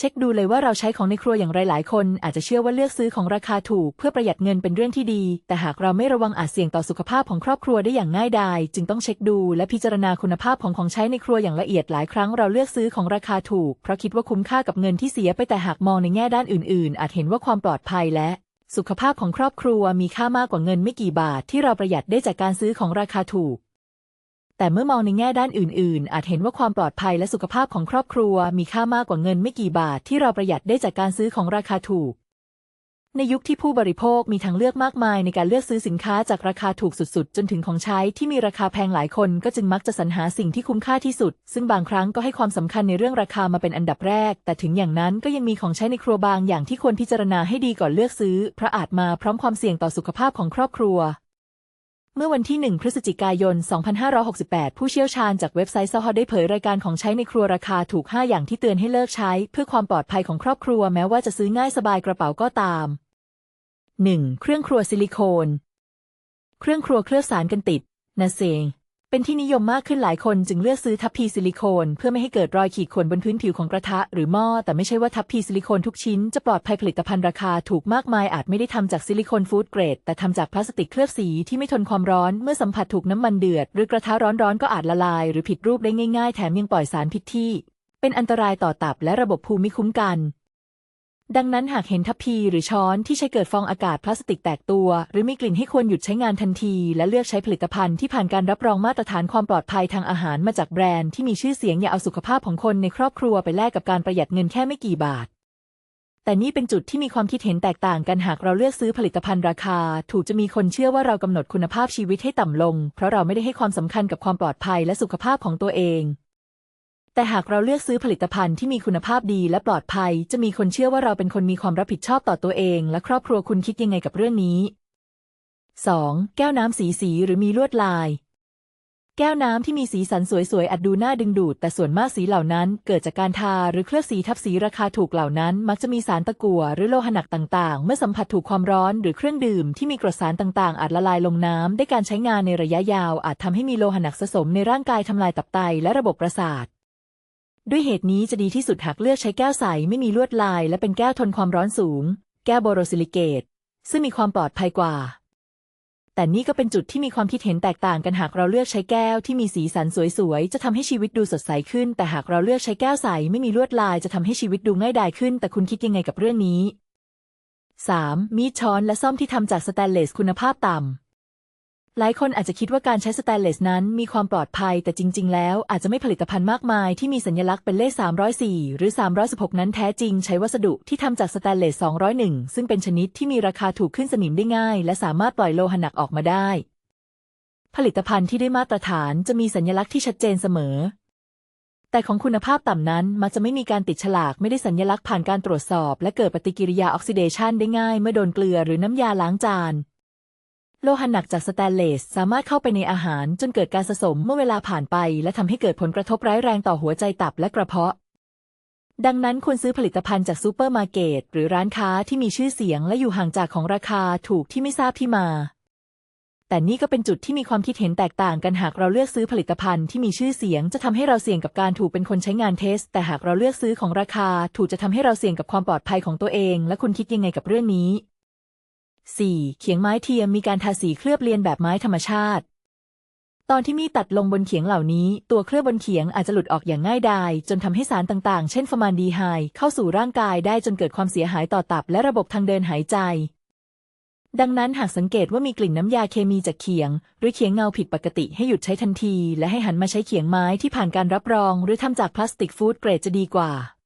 เช็คดูเลยว่าเราใช้ของในครัวอย่างไรหลายคน อาจจะเชื่อว่าเลือกซื้อของราคาถูกเพื่อประหยัดเงินเป็นเรื่องที่ดี แต่หากเราไม่ระวังอาจเสี่ยงต่อสุขภาพของครอบครัวได้อย่างง่ายดาย จึงต้องเช็คดูและพิจารณาคุณภาพของของใช้ในครัวอย่างละเอียดหลายครั้งเราเลือกซื้อของราคาถูก เพราะคิดว่าคุ้มค่ากับเงินที่เสียไปแต่หากมองในแง่ด้านอื่น ๆ อาจเห็นว่าความปลอดภัยและสุขภาพของครอบครัวมีค่ามากกว่าเงินไม่กี่บาทที่เราประหยัดได้จากการซื้อของราคาถูก แต่เมื่อมองในแง่ด้านอื่น ๆ อาจเห็นว่าความปลอดภัยและสุขภาพของครอบครัว มีค่ามากกว่าเงินไม่กี่บาทที่เราประหยัดได้จากการซื้อของราคาถูก ในยุคที่ผู้บริโภคมีทางเลือกมากมายในการเลือกซื้อสินค้าจากราคาถูกสุด ๆ จนถึงของใช้ที่มีราคาแพงหลายคนก็จึงมักจะสรรหาสิ่งที่คุ้มค่าที่สุด ซึ่งบางครั้งก็ให้ความสำคัญในเรื่องราคามาเป็นอันดับแรก แต่ถึงอย่างนั้นก็ยังมีของใช้ในครัวบางอย่างที่ควรพิจารณาให้ดีก่อนเลือกซื้อเพราะอาจมาพร้อมความเสี่ยงต่อสุขภาพของครอบครัว เมื่อวันที่ 1 พฤศจิกายน 2568 ผู้เชี่ยวชาญจากเว็บไซต์ซอฮได้เผยรายการของใช้ในครัวราคาถูก 5 อย่างที่เตือนให้เลิกใช้ เพื่อความปลอดภัยของครอบครัวแม้ว่าจะซื้อง่ายสบายกระเป๋าก็ตาม 1. เครื่องครัวซิลิโคน เครื่องครัวเคลือบสารกันติดนาเซง เป็นที่นิยมมากขึ้นหลายคนจึงเลือกซื้อทัพพีซิลิโคน เพื่อไม่ให้เกิดรอยขีดข่วนบนพื้นผิวของกระทะหรือหม้อแต่ไม่ใช่ว่าทัพพีซิลิโคนทุกชิ้นจะปลอดภัยผลิตภัณฑ์ราคาถูกมากมายอาจไม่ได้ทำจากซิลิโคนฟู้ดเกรด แต่ทำจากพลาสติกเคลือบสีที่ไม่ทนความร้อนเมื่อสัมผัสถูกน้ำมันเดือด หรือกระทะร้อนๆก็อาจละลาย หรือผิดรูปได้ง่ายๆ แถมยังปล่อยสารพิษที่เป็นอันตรายต่อตับและระบบภูมิคุ้มกัน ดังนั้นหากเห็นทัพพีหรือช้อนที่ใช้เกิดฟองอากาศพลาสติกแตกตัว หรือมีกลิ่นให้ควรหยุดใช้งานทันที และเลือกใช้ผลิตภัณฑ์ที่ผ่านการรับรองมาตรฐานความปลอดภัยทางอาหารมาจากแบรนด์ที่มีชื่อเสียงอย่าเอาสุขภาพของคนในครอบครัวไปแลกกับการประหยัดเงินแค่ไม่กี่บาท แต่นี่เป็นจุดที่มีความคิดเห็นแตกต่างกันหากเราเลือกซื้อผลิตภัณฑ์ราคา ถูกจะมีคนเชื่อว่าเรากำหนดคุณภาพชีวิตให้ต่ำลง เพราะเราไม่ได้ให้ความสำคัญกับความปลอดภัยและสุขภาพของตัวเอง แต่หากเราเลือกซื้อผลิตภัณฑ์ที่มีคุณภาพดีและปลอดภัย จะมีคนเชื่อว่าเราเป็นคนมีความรับผิดชอบต่อตัวเอง และครอบครัวคุณคิดยังไงกับเรื่องนี้ 2. แก้วน้ำสีสีหรือมีลวดลาย แก้วน้ำที่มีสีสันสวยๆอาจดูน่าดึงดูด แต่ส่วนมากสีเหล่านั้น เกิดจากการทาหรือเคลือบสีทับสีราคาถูกเหล่านั้น มักจะมีสารตะกั่วหรือโลหะหนักต่างๆ เมื่อสัมผัสถูกความร้อนหรือเครื่องดื่มที่มีกรดสารต่างๆ อาจละลายลงน้ำได้การใช้งานในระยะยาว อาจทำให้มีโลหะหนักสะสมในร่างกายทำลายตับไตและระบบประสาท ด้วยเหตุนี้จะดีที่สุดหากเลือกใช้แก้วใสไม่มีลวดลาย และเป็นแก้วทนความร้อนสูง แก้วโบโรซิลิเกต ซึ่งมีความปลอดภัยกว่า แต่นี่ก็เป็นจุดที่มีความคิดเห็นแตกต่างกันหากเราเลือกใช้แก้วที่มีสีสันสวยๆ จะทำให้ชีวิตดูสดใสขึ้น แต่หากเราเลือกใช้แก้วใสไม่มีลวดลาย จะทำให้ชีวิตดูง่ายดายขึ้น แต่คุณคิดยังไงกับเรื่องนี้ 3. มีดช้อนและซ่อมที่ทำจากสแตนเลสคุณภาพต่ำ หลายคนอาจจะคิดว่าการใช้สแตนเลสนั้นมีความปลอดภัย แต่จริง ๆ แล้วอาจจะไม่ผลิตภัณฑ์มากมายที่มีสัญลักษณ์เป็นเลข 304 หรือ 316 นั้นแท้จริง ใช้วัสดุที่ทำจากสแตนเลส 201 ซึ่งเป็นชนิดที่มีราคาถูกขึ้นสนิมได้ง่าย และสามารถปล่อยโลหะหนักออกมาได้ ผลิตภัณฑ์ที่ได้มาตรฐานจะมีสัญลักษณ์ที่ชัดเจนเสมอ แต่ของคุณภาพต่ำนั้นมักจะไม่มีการติดฉลากไม่ได้สัญลักษณ์ผ่านการตรวจสอบ และเกิดปฏิกิริยาออกซิเดชันได้ง่าย เมื่อโดนเกลือหรือน้ำยาล้างจาน โลหะหนักจากสแตนเลสสามารถเข้าไปในอาหารจนเกิดการสะสมเมื่อเวลาผ่านไป และทำให้เกิดผลกระทบร้ายแรงต่อหัวใจตับและกระเพาะ ดังนั้นควรซื้อผลิตภัณฑ์จากซูเปอร์มาร์เก็ตหรือร้านค้าที่มีชื่อเสียงและอยู่ห่างจากของราคาถูกที่ไม่ทราบที่มา แต่นี่ก็เป็นจุดที่มีความคิดเห็นแตกต่างกันหากเราเลือกซื้อผลิตภัณฑ์ที่มีชื่อเสียง จะทำให้เราเสี่ยงกับการถูกเป็นคนใช้งานเทส แต่หากเราเลือกซื้อของราคาถูกจะทำให้เราเสี่ยงกับความปลอดภัยของตัวเอง และคุณคิดยังไงกับเรื่องนี้ 4. เขียงไม้เทียมมีการทาสีเคลือบเลียนแบบไม้ธรรมชาติ ตอนที่มีตัดลงบนเขียงเหล่านี้ ตัวเคลือบบนเขียงอาจจะหลุดออกอย่างง่ายดาย จนทำให้สารต่างๆ เช่นฟอร์มานดีไฮเข้าสู่ร่างกายได้จนเกิดความเสียหายต่อตับและระบบทางเดินหายใจ ดังนั้นหากสังเกตว่ามีกลิ่นน้ำยาเคมีจากเขียง หรือเขียงเงาผิดปกติให้หยุดใช้ทันที และให้หันมาใช้เขียงไม้ที่ผ่านการรับรอง หรือทำจากพลาสติกฟู้ดเกรดจะดีกว่า